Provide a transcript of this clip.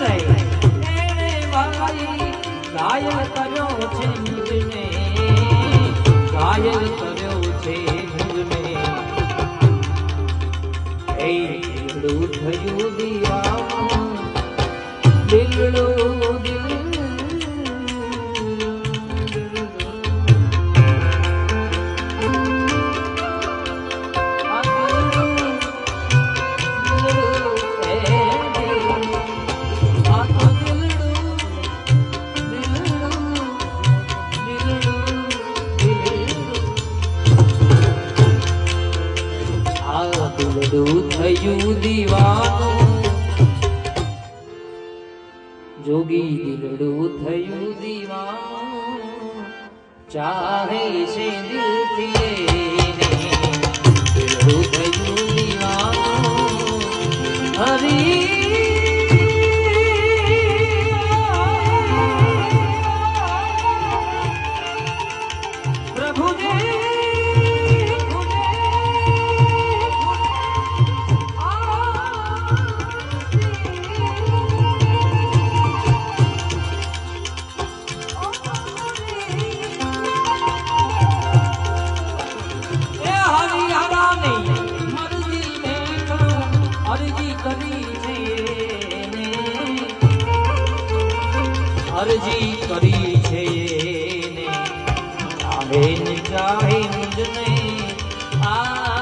ને એને વારી ઘાયલ કર્યો છે મુજને થયું દીવાનું. જોગી દિલડું થયું દીવાનું. ચાહે છે દિલથી અરજી કરી છે ને આવેન ચાહે મુજને આ